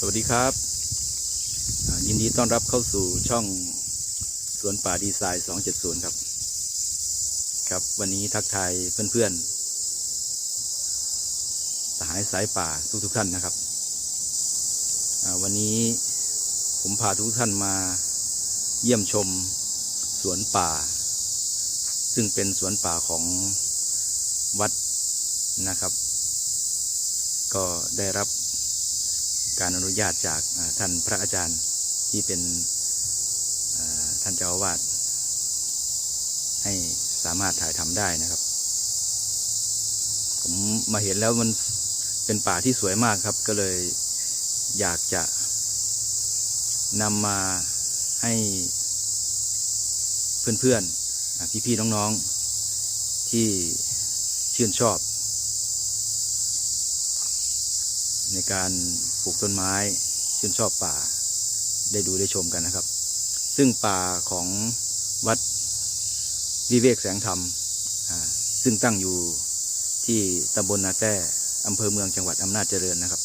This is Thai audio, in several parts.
สวัสดีครับ ยินดีต้อนรับเข้าสู่ช่องสวนป่าดีไซน์ 270 ครับ ครับวันนี้ทักทายเพื่อนๆสหายสายป่าทุกๆท่านนะครับ วันนี้ผมพาทุกท่านมาเยี่ยมชมสวนป่า ซึ่งเป็นสวนป่าของวัดนะครับ ก็ได้รับ การอนุญาตจากท่านพระอาจารย์ที่เป็นท่านเจ้าอาวาสให้สามารถถ่ายทำได้นะครับ ผมมาเห็นแล้วมันเป็นป่าที่สวยมากครับ ก็เลยอยากจะนำมาให้เพื่อนๆพี่ๆน้องๆที่ชื่นชอบ ใน การปลูกต้นไม้ชื่นชอบป่าได้ดูได้ชมกันนะครับ ซึ่งป่าของวัดวิเวกแสงธรรม ซึ่งตั้งอยู่ที่ตำบลนาแต้อำเภอเมืองจังหวัดอำนาจเจริญนะครับ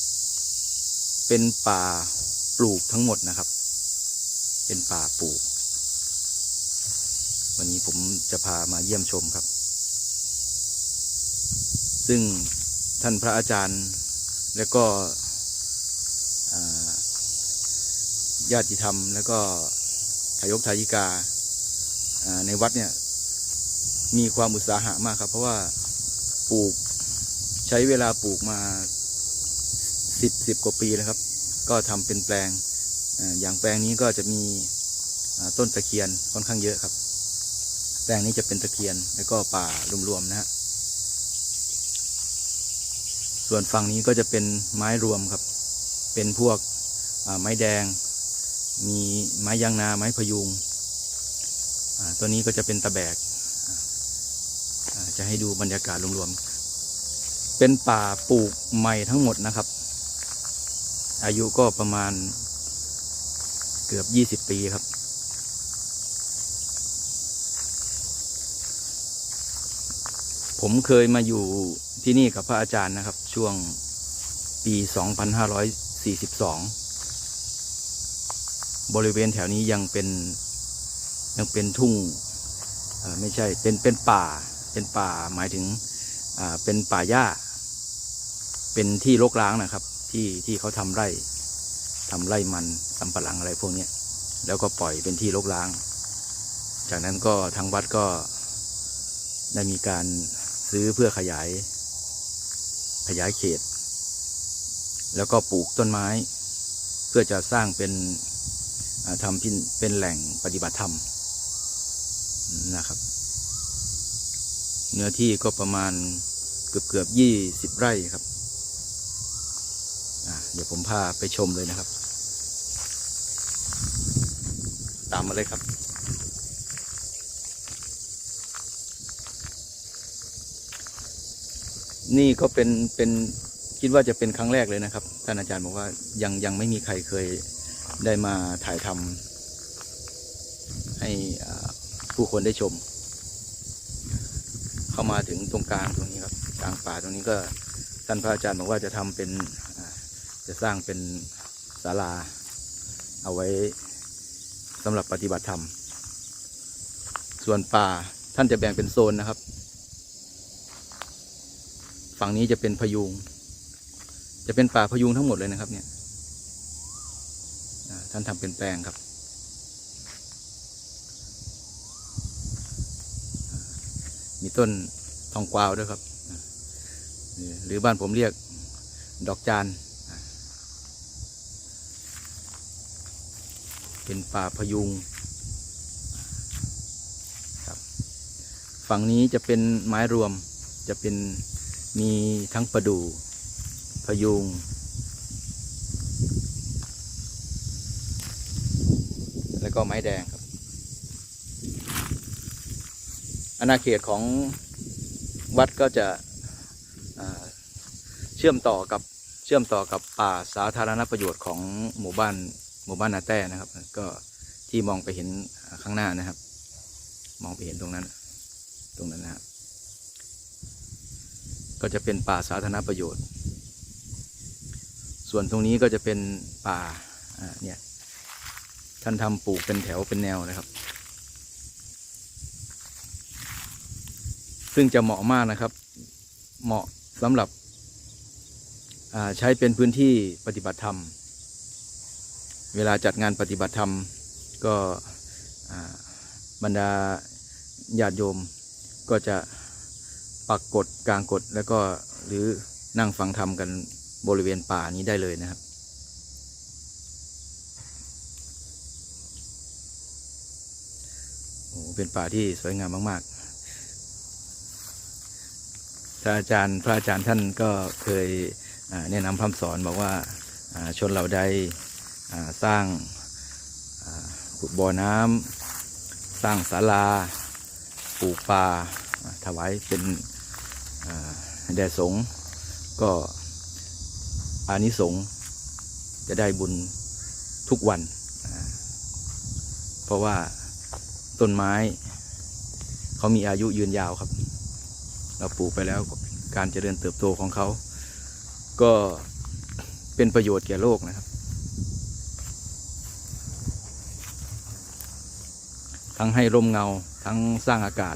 เป็นป่าปลูกทั้งหมดนะครับ เป็นป่าปลูก วันนี้ผมจะพามาเยี่ยมชมครับ ซึ่งท่านพระอาจารย์ แล้วก็ญาติธรรม แล้วก็ทายกทายิกาในวัดเนี่ยมีความอุตสาหะมากครับ เพราะว่าปลูกใช้เวลาปลูกมาสิบสิบกว่าปีแล้วครับ ก็ทำเป็นแปลงอย่างแปลงนี้ก็จะมีต้นตะเคียนค่อนข้างเยอะครับ แปลงนี้จะเป็นตะเคียนแล้วก็ป่ารวมๆนะฮะ ส่วนฝั่งนี้ก็จะเป็นไม้รวมครับ เป็นพวกไม้แดง มีไม้ยางนา ไม้พยุง ตัวนี้ก็จะเป็นตะแบก จะให้ดูบรรยากาศรวมๆ เป็นป่าปลูกใหม่ทั้งหมดนะครับ อายุก็ประมาณเกือบยี่สิบปีครับผมเคยมาอยู่ที่นี่กับพระอาจารย์นะครับ ช่วงปี 2542 บริเวณแถวนี้ยังเป็นยังเป็นทุ่งไม่ใช่เป็นเป็นป่าเป็นป่าหมายถึงเป็นป่าหญ้า เป็นที่รกร้างนะครับ ที่ที่เขาทำไร่ทำไร่มันสำปะหลังอะไรพวกนี้แล้วก็ปล่อยเป็นที่รกร้าง จากนั้นก็ทางวัดก็ได้มีการซื้อเพื่อขยาย ยายเขต แล้วก็ปลูกต้นไม้ เพื่อจะสร้างเป็นทำเป็นแหล่งปฏิบัติธรรมนะครับ เนื้อที่ก็ประมาณเกือบเกือบยี่สิบไร่ครับเดี๋ยวผมพาไปชมเลยนะครับ ตามมาเลยครับ นี่ก็เป็นเป็นคิดว่าจะเป็นครั้งแรกเลยนะครับ ท่านอาจารย์บอกว่ายังยังไม่มีใครเคยได้มาถ่ายทำให้ผู้คนได้ชม เข้ามาถึงตรงกลางตรงนี้ครับกลางป่าตรงนี้ก็ท่านพระอาจารย์บอกว่าจะทำเป็นจะสร้างเป็นศาลา เอาไว้สำหรับปฏิบัติธรรม ส่วนป่าท่านจะแบ่งเป็นโซนนะครับ ฝั่งนี้จะเป็นพยุง จะเป็นป่าพยุงทั้งหมดเลยนะครับ เนี่ยท่านทำเป็นแปลงครับ มีต้นทองกวาวด้วยครับ หรือบ้านผมเรียกดอกจาน เป็นป่าพยุงครับ ฝั่งนี้จะเป็นไม้รวมจะเป็น มีทั้งประดู่พยุง แล้วก็ไม้แดงครับอาณาเขตของวัดก็จะเชื่อมต่อกับเชื่อมต่อกับป่าสาธารณประโยชน์ของหมู่บ้านหมู่บ้านนาแต้นะครับ ก็ที่มองไปเห็นข้างหน้านะครับ มองไปเห็นตรงนั้น ตรงนั้นนะฮะ ก็จะเป็นป่าสาธารณประโยชน์ ส่วนตรงนี้ก็จะเป็นป่าเนี่ยท่านทำปลูกเป็นแถวเป็นแนวนะครับ ซึ่งจะเหมาะมากนะครับ เหมาะสำหรับใช้เป็นพื้นที่ปฏิบัติธรรม เวลาจัดงานปฏิบัติธรรม ก็บรรดาญาติโยมก็จะ ปักกฎกลางกฎแล้วก็หรือนั่งฟังธรรมกันบริเวณป่านี้ได้เลยนะครับ โอ้โหเป็นป่าที่สวยงามมากๆ พระอาจารย์พระอาจารย์ท่านก็เคยแนะนำคำสอนบอกว่าชนเหล่าใดอ่าสร้างขุดบ่อน้ำสร้างศาลาปลูกป่าถวายเป็น แด่สงฆ์ก็อานิสงส์จะได้บุญทุกวัน เพราะว่าต้นไม้เขามีอายุยืนยาวครับ เราปลูกไปแล้วการเจริญเติบโตของเขา ก็เป็นประโยชน์แก่โลกนะครับ ทั้งให้ร่มเงาทั้งสร้างอากาศ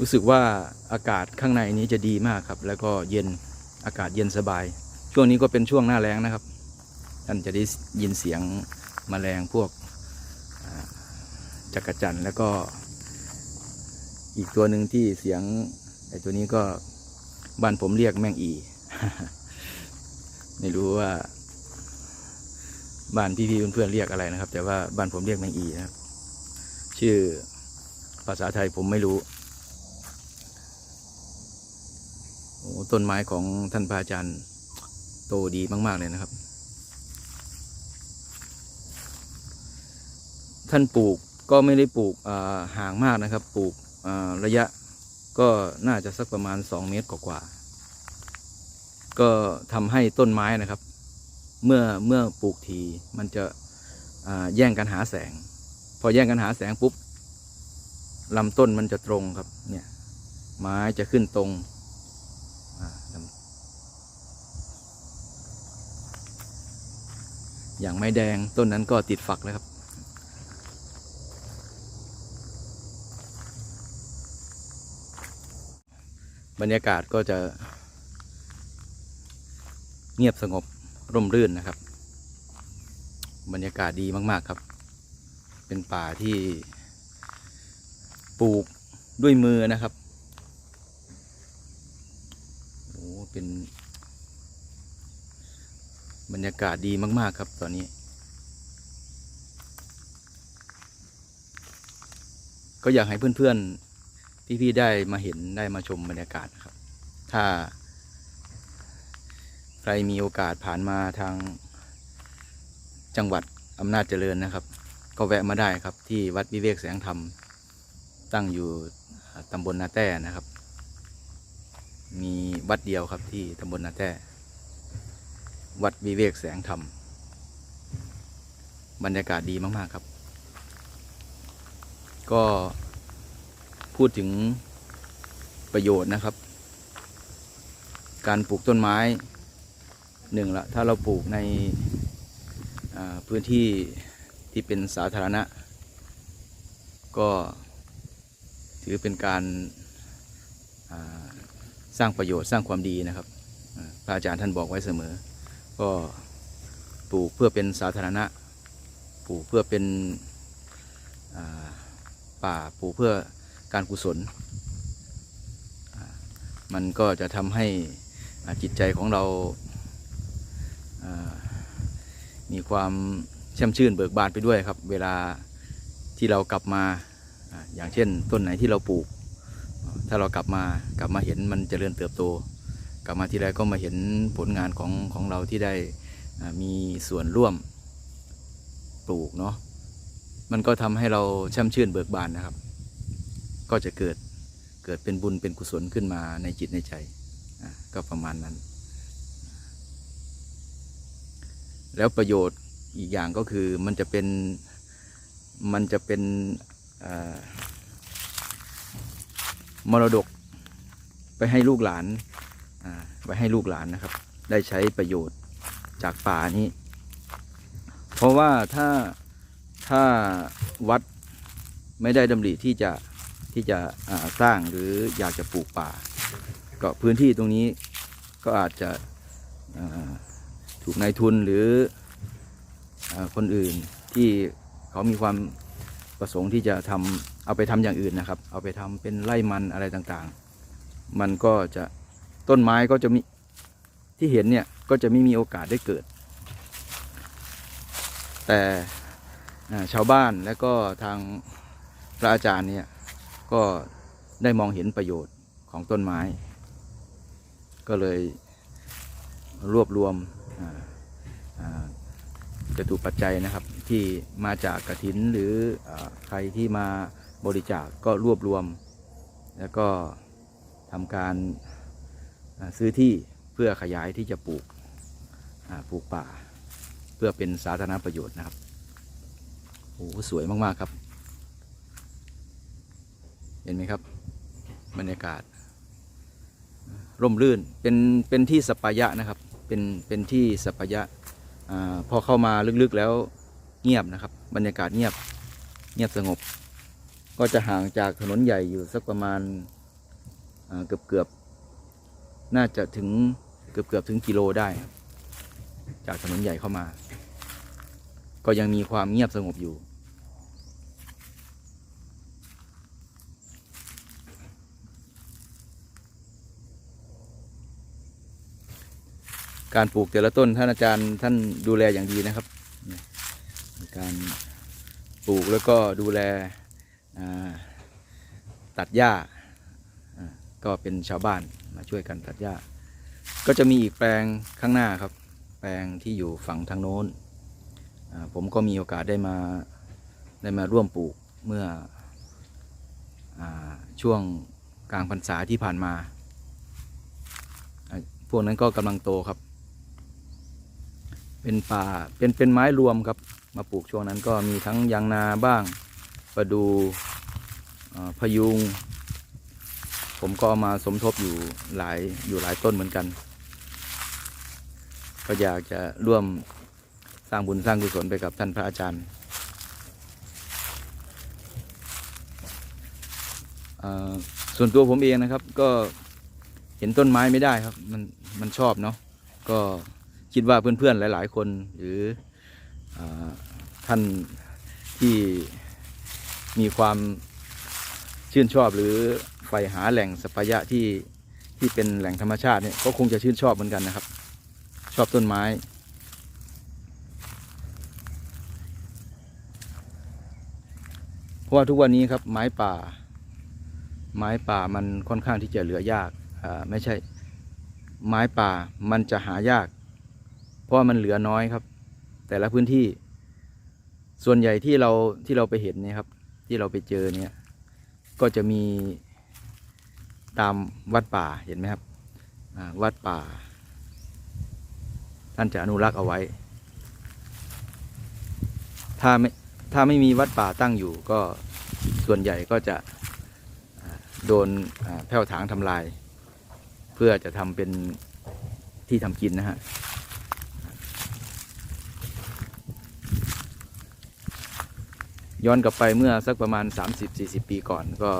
รู้สึกว่าอากาศข้างในนี้จะดีมากครับ แล้วก็เย็นอากาศเย็นสบาย ช่วงนี้ก็เป็นช่วงหน้าแล้งนะครับ ท่านจะได้ยินเสียงแมลงพวกจักรจันแล้วก็ อีกตัวหนึ่งที่เสียงไอ้ตัวนี้ก็บ้านผมเรียกแมงอี ไม่รู้ว่าบ้านพี่ๆเพื่อนๆเรียกอะไรนะครับ แต่ว่าบ้านผมเรียกแมงอีนะครับ ชื่อภาษาไทยผมไม่รู้โอ้ ต้นไม้ของท่านพระอาจารย์โตดีมาก ๆ เลยนะครับ ท่านปลูกก็ไม่ได้ปลูกห่างมากนะครับ ปลูกระยะก็น่าจะสักประมาณ 2 เมตรกว่าๆก็ทำให้ต้นไม้นะครับ เมื่อเมื่อปลูกทีมันจะแย่งกันหาแสง พอแย่งกันหาแสงปุ๊บลำต้นมันจะตรงครับเนี่ยไม้จะขึ้นตรงอ่าลำ อย่างไม้แดงต้นนั้นก็ติดฝักแล้วครับ บรรยากาศก็จะ เงียบสงบร่มรื่นนะครับ บรรยากาศดีมากๆครับ เป็นป่าที่ปลูกด้วยมือนะครับโอ้เป็น รรยากาศดีมากๆครับตอนนี้ ก็อยากให้เพื่อนๆพี่ๆได้มาเห็นได้มาชมบรรยากาศครับ ถ้า ใครมีโอกาสผ่านมาทางจังหวัดอำนาจเจริญนะครับ ก็แวะมาได้ครับที่วัดวิเวกแสงธรรม ตั้งอยู่ตำบลนาแต้นะครับ มีวัดเดียวครับที่ตำบลนาแต้ วัดวิเวกแสงธรรม บรรยากาศดีมาก ๆ ครับ ก็พูดถึงประโยชน์นะครับ การปลูกต้นไม้หนึ่งละถ้าเราปลูกในพื้นที่ที่เป็นสาธารณะ ก็ถือเป็นการาสร้างประโยชน์สร้างความดีนะครับ พระอาจารย์ท่านบอกไว้เสมอ ก็ปลูกเพื่อเป็นสาธารณะ ปลูกเพื่อเป็นป่าปลูกเพื่อการกุศล มันก็จะทำให้จิตใจของเรามีความแช่มชื่นเบิกบานไปด้วยครับ เวลาที่เรากลับมาอ่าอย่างเช่นต้นไหนที่เราปลูก ถ้าเรากลับมากลับมาเห็นมันเจริญเติบโต กลับมาทีไรก็มาเห็นผลงานของของเราที่ได้มีส่วนร่วมปลูกเนาะมันก็ทำให้เราช่มชื่นเบิกบานนะครับ ก็จะเกิดเกิดเป็นบุญเป็นกุศลขึ้นมาในจิตในใจก็ประมาณนั้น แล้วประโยชน์อีกอย่างก็คือมันจะเป็นมันจะเป็นมรดกไปให้ลูกหลาน ว้ให้ลูกหลานนะครับ ได้ใช้ประโยชน์จากป่านี้ เพราะว่าถ้าถ้าวัดไม่ได้ดำริที่จะที่จะสร้างหรืออยากจะปลูกป่า ก็พื้นที่ตรงนี้ก็อาจจะถูกนายทุนหรืออคนอื่นที่เขามีความประสงค์ที่จะทำเอาไปทำอย่างอื่นนะครับ เอาไปทำเป็นไร่มันอะไรต่างๆ มันก็จะ ต้นไม้ก็จะมีที่เห็นเนี่ยก็จะไม่มีโอกาสได้เกิด แต่ชาวบ้านและก็ทางพระอาจารย์เนี่ยก็ได้มองเห็นประโยชน์ของต้นไม้ ก็เลยรวบรวมอ่าอ่าจตุปัจจัยนะครับที่มาจากกระถินหรืออใครที่มาบริจาคก็รวบรวม แล้วก็ทำการ ซื้อที่เพื่อขยายที่จะปลูกปลูกป่า เพื่อเป็นสาธารณประโยชน์นะครับโอ้โหสวยมากๆครับ เห็นไหมครับ บรรยากาศ ร่มรื่นเป็นเป็นที่สปายะนะครับ เป็นเป็นที่สปายะอพอเข้ามาลึกๆแล้วเงียบนะครับ บรรยากาศเงียบเงียบสงบ ก็จะห่างจากถนนใหญ่อยู่สักประมาณเกือบเกือบ น่าจะถึงเกือบเกือบๆถึงกิโลได้ จากถนนใหญ่เข้ามา ก็ยังมีความเงียบสงบอยู่ การปลูกแต่ละต้นท่านอาจารย์ท่านดูแลอย่างดีนะครับ การปลูกแล้วก็ดูแลตัดหญ้าก็เป็นชาวบ้าน มาช่วยกันตัดหญ้า ก็จะมีอีกแปลงข้างหน้าครับ แปลงที่อยู่ฝั่งทางโน้น ผมก็มีโอกาสได้มาได้มาร่วมปลูกเมื่ออช่วงกลางพรรษาที่ผ่านมา พวกนั้นก็กำลังโตครับ เป็นป่าเป็นเป็นไม้รวมครับ มาปลูกช่วงนั้นก็มีทั้งยางนาบ้าง ประดูพยุง ผมก็มาสมทบอยู่หลายอยู่หลายต้นเหมือนกัน ก็อยากจะร่วมสร้างบุญสร้างกุศลไปกับท่านพระอาจารย์ส่วนตัวผมเองนะครับ ก็เห็นต้นไม้ไม่ได้ครับ มันมันชอบเนาะก็คิดว่าเพื่อนๆหลาย ๆ คนหรืออท่านที่มีความชื่นชอบหรือ ใฝ่หาแหล่งสัปายะที่ที่เป็นแหล่งธรรมชาติเนี่ยก็คงจะชื่นชอบเหมือนกันนะครับ ชอบต้นไม้ เพราะว่าทุกวันนี้ครับไม้ป่า ไม้ป่ามันค่อนข้างที่จะเหลือยากอ่าไม่ใช่ไม้ป่ามันจะหายาก เพราะมันเหลือน้อยครับ แต่ละพื้นที่ ส่วนใหญ่ที่เราที่เราไปเห็นเนี่ยครับ ที่เราไปเจอเนี่ยก็จะมี ตามวัดป่าเห็นไหมครับวัดป่า ท่านจะอนุรักษ์เอาไว้ ถ้าไม่ถ้าไม่มีวัดป่าตั้งอยู่ก็ส่วนใหญ่ก็จะโดนแผ่วถางทำลาย เพื่อจะทำเป็นที่ทำกินนะฮะย้อนกลับไปเมื่อสักประมาณ 30-40 ปีก่อนก็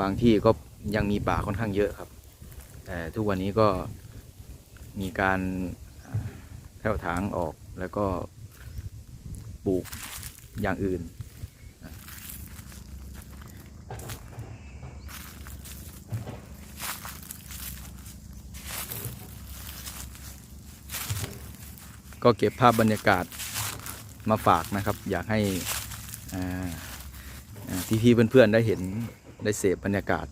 บางที่ก็ยังมีป่าค่อนข้างเยอะครับ แต่ทุกวันนี้ก็มีการอ่าแผ่วถางออกแล้วก็ปลูกอย่างอื่น ก็เก็บภาพบรรยากาศมาฝากนะครับ อยากให้พี่ๆเพื่อนๆได้เห็น ได้เสพบรรยากาศ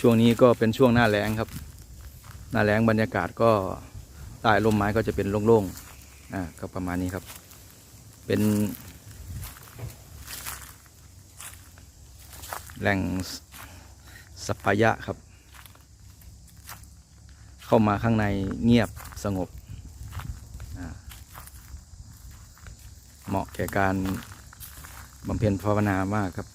ช่วงนี้ก็เป็นช่วงหน้าแล้งครับ หน้าแล้งบรรยากาศก็ใต้ร่มไม้ก็จะเป็นโล่งๆอ่าก็ประมาณนี้ครับ เป็น แหล่งสสัปปายะครับ เข้ามาข้างในเงียบสงบ เหมาะแก่การบำเพ็ญภาวนามากครับ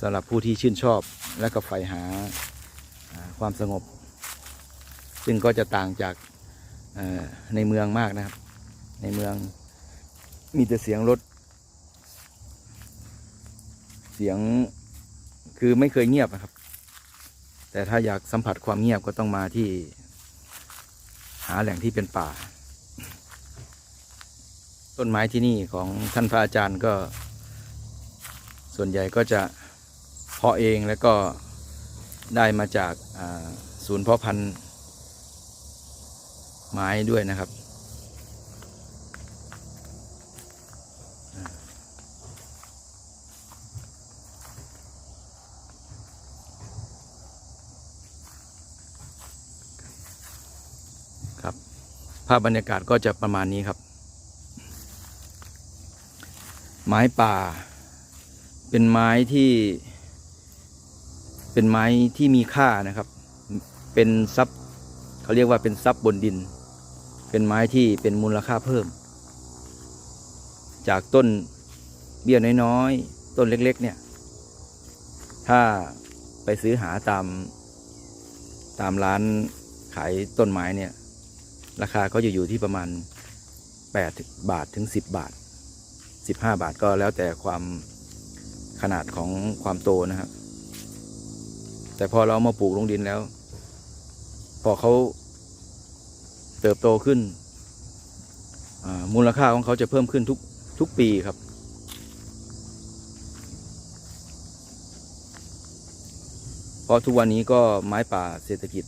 สำหรับผู้ที่ชื่นชอบและก็ใฝ่หาความสงบ ซึ่งก็จะต่างจากในเมืองมากนะครับ ในเมืองมีแต่เสียงรถ เสียงคือไม่เคยเงียบนะครับ แต่ถ้าอยากสัมผัสความเงียบก็ต้องมาที่ หาแหล่งที่เป็นป่า ต้นไม้ที่นี่ของท่านพระอาจารย์ก็ ส่วนใหญ่ก็จะเพาะเองแล้วก็ได้มาจากศูนย์เพาะพันธุ์ไม้ด้วยนะครับ ภาพบรรยากาศก็จะประมาณนี้ครับ ไม้ป่า เป็นไม้ที่ เป็นไม้ที่มีค่านะครับ เป็นทรัพย์เขาเรียกว่าเป็นทรัพย์บนดิน เป็นไม้ที่เป็นมูลค่าเพิ่ม จากต้นเบี้ยน้อยๆ ต้นเล็กๆ เนี่ย ถ้าไปซื้อหาตามตามร้านขายต้นไม้เนี่ย ราคาก็จะอยู่ที่ประมาณ 8 บาทถึง 10 บาท 15 บาทก็แล้วแต่ความขนาดของความโตนะครับแต่พอเราเอามาปลูกลงดินแล้ว พอเขาเติบโตขึ้น มูลค่าของเขาจะเพิ่มขึ้นทุกทุกปีครับ เพราะทุกวันนี้ก็ไม้ป่าเศรษฐกิจ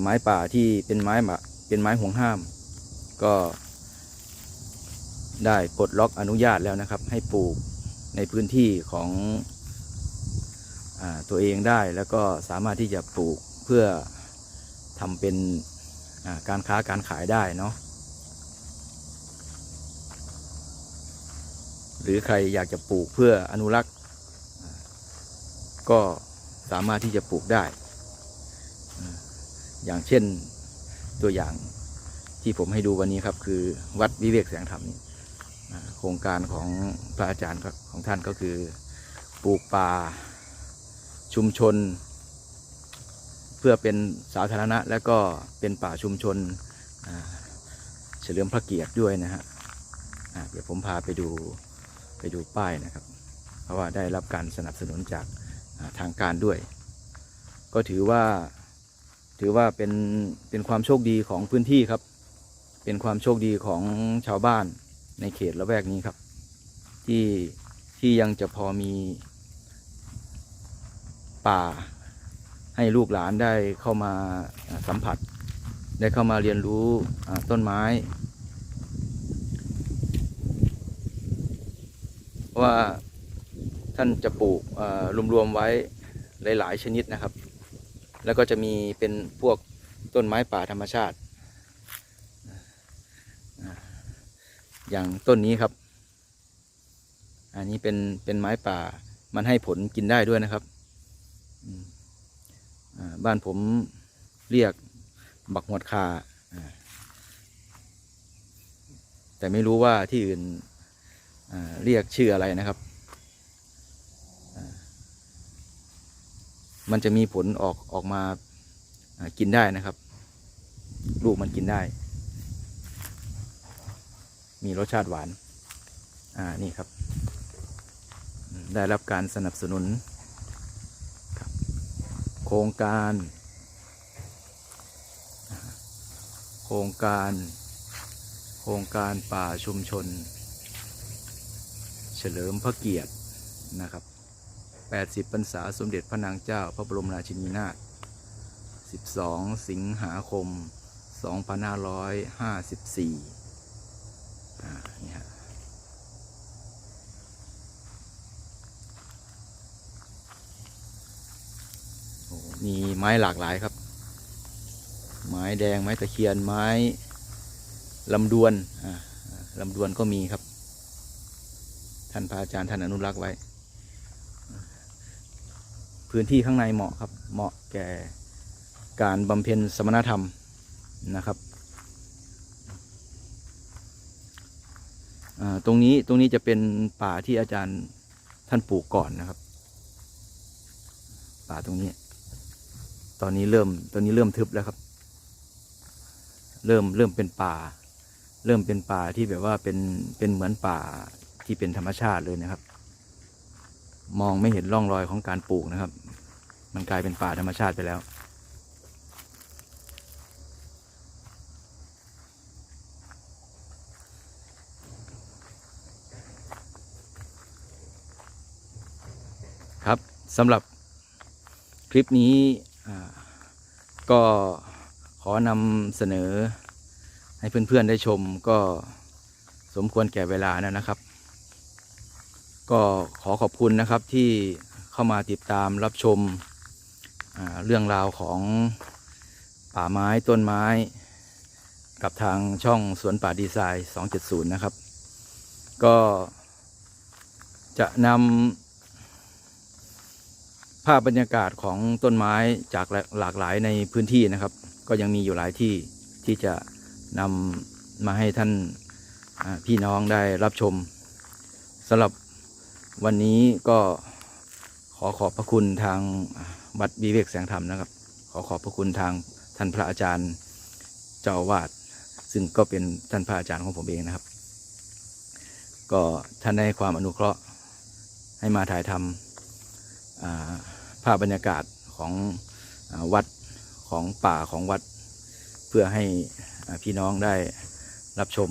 ไม้ป่าที่เป็นไม้หมา เป็นไม้ห่วงห้าม ก็ได้ปลดล็อกอนุญาตแล้วนะครับ ให้ปลูกในพื้นที่ของอตัวเองได้แล้วก็สามารถที่จะปลูกเพื่อทำเป็นการค้าการขายได้เนาะหรือใครอยากจะปลูกเพื่ออนุรักษ์ ก็สามารถที่จะปลูกได้ อย่างเช่น ตัวอย่างที่ผมให้ดูวันนี้ครับ คือวัดวิเวกแสงธรรมนี่โครงการของพระอาจารย์ของท่านก็คือปลูกป่าชุมชน เพื่อเป็นสาธารณะ และก็เป็นป่าชุมชนเฉลิมพระเกียรติด้วยนะฮะเดี๋ยวผมพาไปดูไปดูป้ายนะครับ เพราะว่าได้รับการสนับสนุนจากทางการด้วย ก็ถือว่า ถือว่าเป็นเป็นความโชคดีของพื้นที่ครับ เป็นความโชคดีของชาวบ้านในเขตละแวกนี้ครับ ที่ที่ยังจะพอมีป่าให้ลูกหลานได้เข้ามาสัมผัส ได้เข้ามาเรียนรู้ต้นไม้เพราะว่าท่านจะปลูกรวมๆไว้หลาย ๆ ชนิดนะครับ แล้วก็จะมีเป็นพวกต้นไม้ป่าธรรมชาติ อย่างต้นนี้ครับ อันนี้เป็นเป็นไม้ป่ามันให้ผลกินได้ด้วยนะครับ บ้านผมเรียกบักหวดคาแต่ไม่รู้ว่าที่อื่นเรียกชื่ออะไรนะครับอ่า มันจะมีผลออกออกมากินได้นะครับ ลูกมันกินได้ มีรสชาติหวาน อ่านี่ครับ ได้รับการสนับสนุนโครงการ โครงการ โครงการป่าชุมชน เฉลิมพระเกียรตินะครับ 80พรรษาสมเด็จพระนางเจ้า พระบรมราชินีนาถ 12 สิงหาคม 2554อ่านี่ฮะมีไม้หลากหลายครับ ไม้แดงไม้ตะเคียนไม้ลำดวนลำดวนก็มีครับ ท่านพระอาจารย์ท่านอนุรักษ์ไว้ พื้นที่ข้างในเหมาะครับ เหมาะแก่การบำเพ็ญสมณธรรมนะครับอ่าตรงนี้ตรงนี้จะเป็นป่าที่อาจารย์ท่านปลูกก่อนนะครับ ป่าตรงนี้ ตอนนี้เริ่มตอนนี้เริ่มทึบแล้วครับ เริ่มเริ่มเป็นป่า เริ่มเป็นป่าที่แบบว่าเป็นเป็นเหมือนป่าที่เป็นธรรมชาติเลยนะครับ มองไม่เห็นร่องรอยของการปลูกนะครับ มันกลายเป็นป่าธรรมชาติไปแล้ว ครับสำหรับคลิปนี้ก็ขอนำเสนอให้เพื่อนๆได้ชมก็สมควรแก่เวลานะนะครับ ก็ขอขอบคุณนะครับที่เข้ามาติดตามรับชม เรื่องราวของป่าไม้ต้นไม้ กับทางช่องสวนป่าดีไซน์ 270 นะครับ ก็จะนำภาพบรรยากาศของต้นไม้จากหลากหลายในพื้นที่นะครับ ก็ยังมีอยู่หลายที่ที่จะนำมาให้ท่านพี่น้องได้รับชมสำหรับวันนี้ก็ขอขอบพระคุณทาง วัดวิเวกแสงธรรมนะครับ ขอขอบพระคุณทางท่านพระอาจารย์เจ้าวาสซึ่งก็เป็นท่านพระอาจารย์ของผมเองนะครับ ก็ท่านได้ความอนุเคราะห์ให้มาถ่ายทำอ่าภาพบรรยากาศของอวัดของป่าของวัด เพื่อให้พี่น้องได้รับชม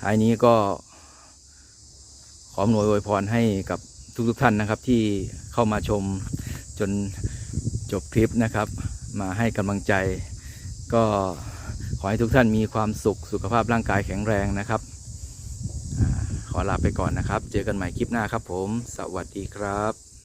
ท้ายนี้ก็ขออำนวยอวยพรให้กับทุกๆทท่านนะครับที่เข้ามาชม จนจบคลิปนะครับ มาให้กำลังใจ ก็ขอให้ทุกท่านมีความสุขสุขภาพร่างกายแข็งแรงนะครับขอลาไปก่อนนะครับ เจอกันใหม่คลิปหน้าครับผม สวัสดีครับ